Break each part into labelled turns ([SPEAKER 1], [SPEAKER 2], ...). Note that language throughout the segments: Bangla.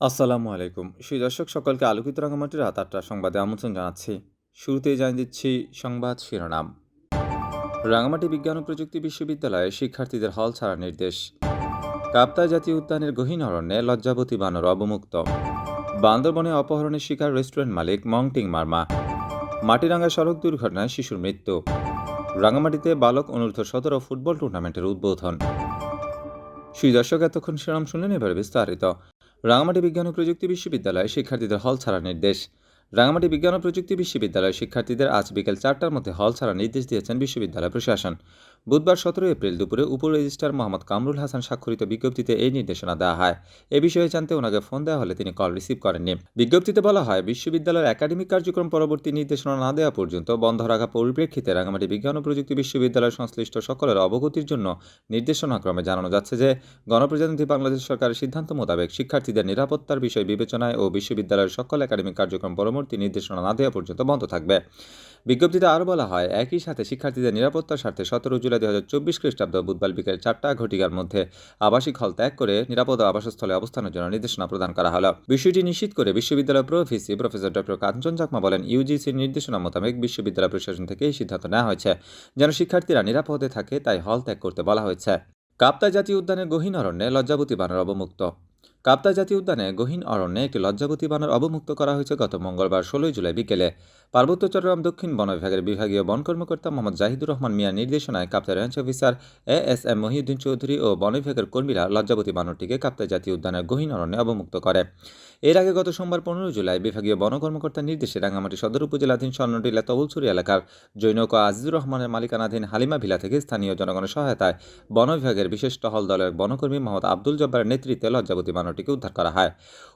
[SPEAKER 1] আসসালামু আলাইকুম। সুই দর্শক, সকলকে আলোকিত রাঙামাটির রাত আটটার সংবাদে আমন্ত্রণ জানাচ্ছি। শুরুতেই জানিয়ে দিচ্ছি সংবাদ শিরোনাম। রাঙামাটি বিজ্ঞান ও প্রযুক্তি বিশ্ববিদ্যালয়ে শিক্ষার্থীদের হল ছাড়ার নির্দেশ। কাপ্তা জাতীয় উদ্যানের গহীন অরণ্যে লজ্জাবতী বানর অবমুক্ত। বান্দরবনে অপহরণের শিকার রেস্টুরেন্ট মালিক মংটিং মার্মা। মাটিরাঙ্গা সড়ক দুর্ঘটনায় শিশুর মৃত্যু। রাঙামাটিতে বালক অনূর্ধ্ব সতেরো ফুটবল টুর্নামেন্টের উদ্বোধন। সুই দর্শক, এতক্ষণ শিরোনাম শুনলেন এবারে বিস্তারিত। রাঙামাটি বিজ্ঞান ও প্রযুক্তি বিশ্ববিদ্যালয়ে শিক্ষার্থীদের হল ছাড়ার নির্দেশ। রাঙামাটি বিজ্ঞান ও প্রযুক্তি বিশ্ববিদ্যালয়ের শিক্ষার্থীদের আজ বিকেল চারটার মধ্যে হল ছাড়ার নির্দেশ দিয়েছেন বিশ্ববিদ্যালয় প্রশাসন। বুধবার সতেরো এপ্রিল দুপুরে উপ রেজিস্ট্রার মোহাম্মদ কামরুল হাসান স্বাক্ষরিত বিজ্ঞপ্তিতে এই নির্দেশনা দেওয়া হয়। এ বিষয়ে জানতে ওনাকে ফোন দেওয়া হলে তিনি কল রিসিভ করেননি। বিজ্ঞপ্তিতে বলা হয়, বিশ্ববিদ্যালয়ের একাডেমিক কার্যক্রম পরবর্তী নির্দেশনা না দেওয়া পর্যন্ত বন্ধ রাখা পরিপ্রেক্ষিতে রাঙামাটি বিজ্ঞান ও প্রযুক্তি বিশ্ববিদ্যালয় সংশ্লিষ্ট সকলের অবগতির জন্য নির্দেশনাক্রমে জানানো যাচ্ছে যে, গণপ্রজাতন্ত্রী বাংলাদেশ সরকারের সিদ্ধান্ত মোতাবেক শিক্ষার্থীদের নিরাপত্তার বিষয় বিবেচনায় ও বিশ্ববিদ্যালয়ের সকল একাডেমিক কার্যক্রম পরবর্তী নির্দেশনা না দেওয়া পর্যন্ত বন্ধ থাকবে। বিজ্ঞপ্তিতে আরও বলা হয়, একই সাথে শিক্ষার্থীদের নিরাপত্তার স্বার্থে সতেরো জুলাই দু হাজার চব্বিশ খ্রিস্টাব্দ বুধবার বিকেল চারটা ঘটিকার মধ্যে আবাসিক হল ত্যাগ করে নিরাপদ আবাসস্থলে অবস্থানের জন্য নির্দেশনা প্রদান করা হলো। বিষয়টি নিশ্চিত করে বিশ্ববিদ্যালয় pro VC professor doctor Kanchan Chakma বলেন ইউজিসির নির্দেশনা মোতাবেক বিশ্ববিদ্যালয় প্রশাসন থেকে এই সিদ্ধান্ত নেওয়া হয়েছে। যেন শিক্ষার্থীরা নিরাপদে থাকে, তাই হল ত্যাগ করতে বলা হয়েছে। কাপ্তা জাতীয় উদ্যানের গহীন অরণ্যে লজ্জাবতী বানর অবমুক্ত। কাপ্তা জাতীয় উদ্যানে গহীন অরণ্যে একটি লজ্জাবতী বানর অবমুক্ত করা হয়েছে গত মঙ্গলবার ষোলোই জুলাই বিকেলে। পার্বত্য চট্টগ্রাম দক্ষিণ বন বিভাগের বিভাগীয় বন কর্মকর্তা মোহাম্মদ জাহিদুর রহমান মিয়ার নির্দেশনায় Kaptai range officer A S M Mohiuddin Chowdhury ও বন বিভাগের কর্মীরা লজ্জাবতী বানরটিকে কাপ্তা জাতীয় উদ্যানের গহীন অরণ্যে অবমুক্ত করে। এর আগে গত সোমবার পনেরো জুলাই বিভাগীয় বন কর্মকর্তার নির্দেশে রাঙ্গামাটি সদর উপজেলাধীন স্বর্ণটিলা তবলছড়ি এলাকার জৈনক আজিজুর রহমানের মালিকানাধীন হালিমা ভিলা থেকে স্থানীয় জনগণের সহায়তায় বন বিভাগের বিশেষ টহল দলের বনকর্মী মোহাম্মদ আব্দুল জব্বারের নেতৃত্বে লজ্জাবতী বানরটিকে উদ্ধার করা হয়।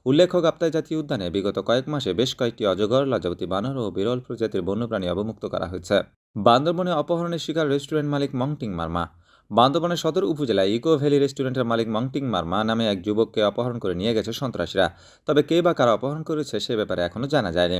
[SPEAKER 1] উল্লেখ্য, গাপ্তাই জাতীয় উদ্যানে বিগত কয়েক মাসে বেশ কয়েকটি অজগর, লজাবতী বানর ও বিরল প্রজাতির বন্যপ্রাণী অবমুক্ত করা হয়েছে। বান্দরবনে অপহরণের শিকার রেস্টুরেন্ট মালিক মংটিং মার্মা। বান্দরবনের সদর উপজেলায় ইকো ভ্যালি রেস্টুরেন্টের মালিক মংটিং মার্মা নামে এক যুবককে অপহরণ করে নিয়ে গেছে সন্ত্রাসীরা। তবে কে বা কারা অপহরণ করেছে সে ব্যাপারে এখনও জানা যায়নি।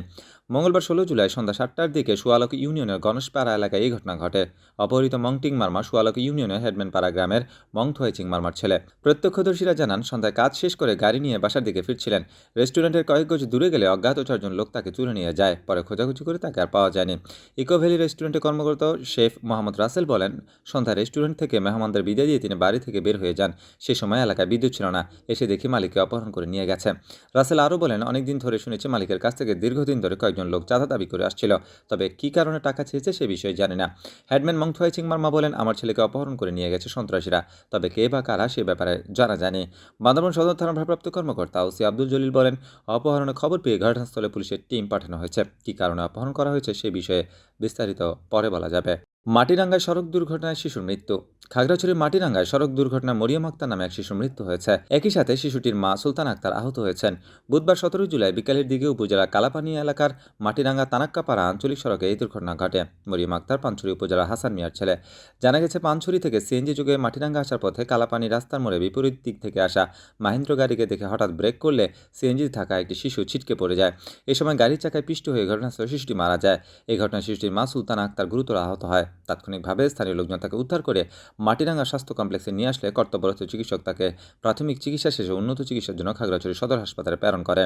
[SPEAKER 1] মঙ্গলবার ষোলো জুলাই সন্ধ্যা সাতটার দিকে সুয়ালক ইউনিয়নের গণেশপাড়া এলাকায় এই ঘটনা ঘটে। অপহৃত মংটিং মার্মা সুয়ালক ইউনিয়নের হেডম্যানপাড়া গ্রামের মংথুয়াইচিং মার্মার ছেলে। প্রত্যক্ষদর্শীরা জানান, সন্ধ্যায় কাজ শেষ করে গাড়ি নিয়ে বাসার দিকে ফিরছিলেন। রেস্টুরেন্টের কয়েক গজ দূরে গেলে অজ্ঞাত চারজন লোক তাকে তুলে নিয়ে যায়। পরে খোঁজাখুঁজি করে তাকে আর পাওয়া যায়নি। ইকো ভ্যালি রেস্টুরেন্টের কর্মকর্তা শেফ মোহাম্মদ রাসেল বলেন, সন্ধ্যায় রেস্টুরেন্ট থেকে মেহমানদের বিদায় দিয়ে তিনি বাড়ি থেকে বের হয়ে যান। সে সময় এলাকায় বিদ্যুৎ ছিল না। এসে দেখি মালিককে অপহরণ করে নিয়ে গেছে। রাসেল আরও বলেন, অনেকদিন ধরে শুনেছি মালিকের কাছ থেকে দীর্ঘদিন ধরে কয়েকজন লোক চাঁদা দাবি করে আসছিল। তবে কি কারণে টাকা চেয়েছে সে বিষয়ে জানে না। হেডম্যান মংথুয়াই চিংমারমা বলেন, আমার ছেলেকে অপহরণ করে নিয়ে গেছে সন্ত্রাসীরা। তবে কে বা কারা সে ব্যাপারে জানা যায়নি। বান্দরবান সদর থানার ভারপ্রাপ্ত কর্মকর্তা ওসি আব্দুল জলিল বলেন, অপহরণের খবর পেয়ে ঘটনাস্থলে পুলিশের টিম পাঠানো হয়েছে। কি কারণে অপহরণ করা হয়েছে সে বিষয়ে বিস্তারিত পরে বলা যাবে। মাটিরাঙ্গায় সড়ক দুর্ঘটনায় শিশুর মৃত্যু। খাগড়াছড়ির মাটিরাঙ্গায় সড়ক দুর্ঘটনায় মরিয়ম আক্তার নামে এক শিশুর মৃত্যু হয়েছে। একই সাথে শিশুটির মা সুলতান আক্তার আহত হয়েছেন। বুধবার সতেরো জুলাই বিকালের দিকে উপজেলা কালাপানি এলাকার মাটিরাঙ্গা তানাক্কাপাড়া আঞ্চলিক সড়কে এই দুর্ঘটনা ঘটে। মরিয়ম আক্তার পানছড়ি উপজেলার হাসান মিয়ার ছেলে। জানা গেছে, পানছড়ি থেকে সিএনজি যুগে মাটিরাঙ্গা আসার পথে কালাপানি রাস্তার মোড়ে বিপরীত দিক থেকে আসা মাহেন্দ্র গাড়িকে দেখে হঠাৎ ব্রেক করলে সিএনজি থাকা একটি শিশু ছিটকে পড়ে যায়। এ সময় গাড়ির চাকায় পিষ্ট হয়ে ঘটনাস্থলে শিশুটি মারা যায়। এই ঘটনায় শিশুটির মা সুলতান আক্তার গুরুতর আহত হয়। তাৎক্ষণিকভাবে স্থানীয় লোকজন তাকে উদ্ধার করে মাটিরাঙ্গা স্বাস্থ্য কমপ্লেক্সে নিয়ে আসলে কর্তব্যরত চিকিৎসক তাকে প্রাথমিক চিকিৎসা শেষে উন্নত চিকিৎসার জন্য খাগড়াছড়ি সদর হাসপাতালে প্রেরণ করে।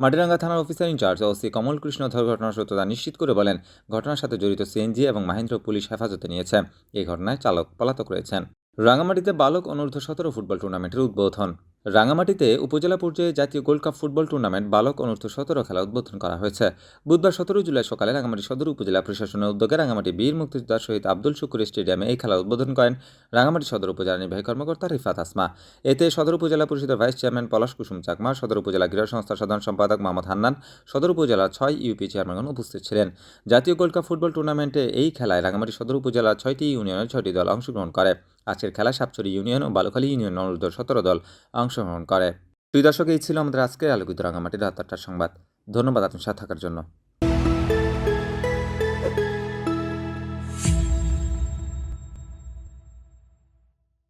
[SPEAKER 1] মাটিরাঙ্গা থানার officer in charge OC Kamal Krishna Dhar ঘটনার সত্যতা নিশ্চিত করে বলেন, ঘটনার সাথে জড়িত সিএনজি এবং মাহেন্দ্র পুলিশ হেফাজতে নিয়েছে। এই ঘটনায় চালক পলাতক রয়েছেন। রাঙামাটিতে বালক অনূর্ধ্ব সতেরো ফুটবল টুর্নামেন্টের উদ্বোধন। রাঙামাটিতে উপজেলা পর্যায়ে জাতীয় গোল্ড কাপ ফুটবল টুর্নামেন্ট বালক অনূর্ধ্ব সতেরো খেলা উদ্বোধন করা হয়েছে। বুধবার সতেরো জুলাই সকালে রাঙামাটি সদর উপজেলা প্রশাসনের উদ্যোগে রাঙামাটি বীর মুক্তিযোদ্ধার শহীদ আব্দুল শুকুর স্টেডিয়ামে এই খেলা উদ্বোধন করেন রাঙামাটি সদর উপজেলা নির্বাহী কর্মকর্তা রিফাত আসমা। এতে সদর উপজেলা পরিষদের ভাইস চেয়ারম্যান পলাশ কুসুম চাকমা, সদর উপজেলা ক্রীড়া সংস্থার সাধারণ সম্পাদক মোহাম্মদ হান্নান, সদর উপজেলা ছয় ইউপি চেয়ারম্যান উপস্থিত ছিলেন। জাতীয় গোল্ড কাপ ফুটবল টুর্নামেন্টে এই খেলায় রাঙামাটি সদর উপজেলা ছয়টি ইউনিয়নের ছয়টি দল অংশগ্রহণ করে। আজকের খেলা সাপচুরি ইউনিয়ন ও বালুখালী ইউনিয়ন অনূর্ধ্ব সতেরো দল অংশগ্রহণ করে। দুই দশকেই ছিল আমাদের আজকের আলোকিত রাঙামাটির রাত আটটার সংবাদ। ধন্যবাদ আপনার সাথে থাকার জন্য।